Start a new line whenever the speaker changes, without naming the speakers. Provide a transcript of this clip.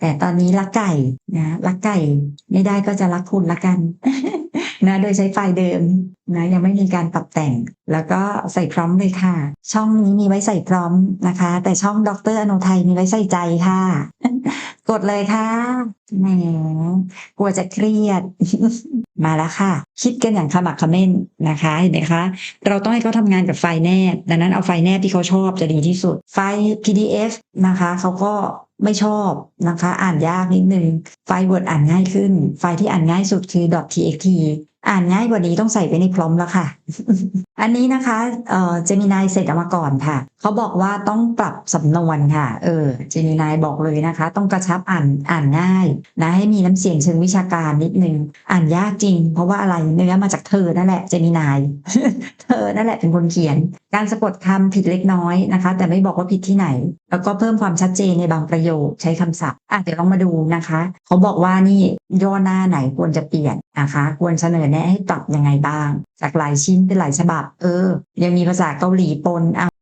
แต่ตอนนี้รักไก่นะรักไก่ไม่ได้ก็จะรักคุณละกันนะโดยใช้ไฟล์เดิมนะยังไม่มีการปรับแต่ง แล้วก็ใส่พร้อมเลยค่ะ ช่องนี้มีไว้ใส่พร้อมนะคะ แต่ช่องดรอโนไทยมีไว้ใส่ใจค่ะ กดเลยค่ะแหมกลัวจะเครียด มาแล้วค่ะ คิดกันอย่างขมักขม้นนะคะ เห็นไหมคะ เราต้องให้เขาทำงานกับไฟล์แนบ ดังนั้นเอาไฟล์แนบที่เขาชอบจะดีที่สุด ไฟล์ PDF นะคะเขาก็ ไม่ชอบนะคะ อ่านยากนิดนึง ไฟล์ Word อ่านง่ายขึ้น ไฟล์ที่อ่านง่ายสุดคือ .txt อ่านง่ายกว่านี้ต้องใส่ไปในพร้อมแล้วค่ะ อันนี้นะคะเอ่อเจมินายเสร็จออกมาก่อนค่ะ เขาบอกว่าต้องปรับสำนวนค่ะ เออ เจมินายบอกเลยนะคะ ต้องกระชับอ่านอ่านง่ายนะให้มีน้ำเสียงเชิงวิชาการนิดนึง อ่านยากจริง เพราะว่าอะไรเนื้อมาจากเธอนั่นแหละ เจมินาย อนั่นแหละเป็นคนเขียน การสะกดคำผิดเล็กน้อยนะคะ แต่ไม่บอกว่าผิดที่ไหน แล้วก็เพิ่มความชัดเจนในบางประโยคใช้คำศัพท์อะเดี๋ยวลองมาดูนะคะ เขาบอกว่านี่ย่อหน้าไหนควรจะเปลี่ยนนะคะ ควรเสนอแนะให้ปรับยังไงบ้าง จากหลายชิ้นเป็นหลายฉบับ เออ ยังมีภาษาเกาหลีปนอะ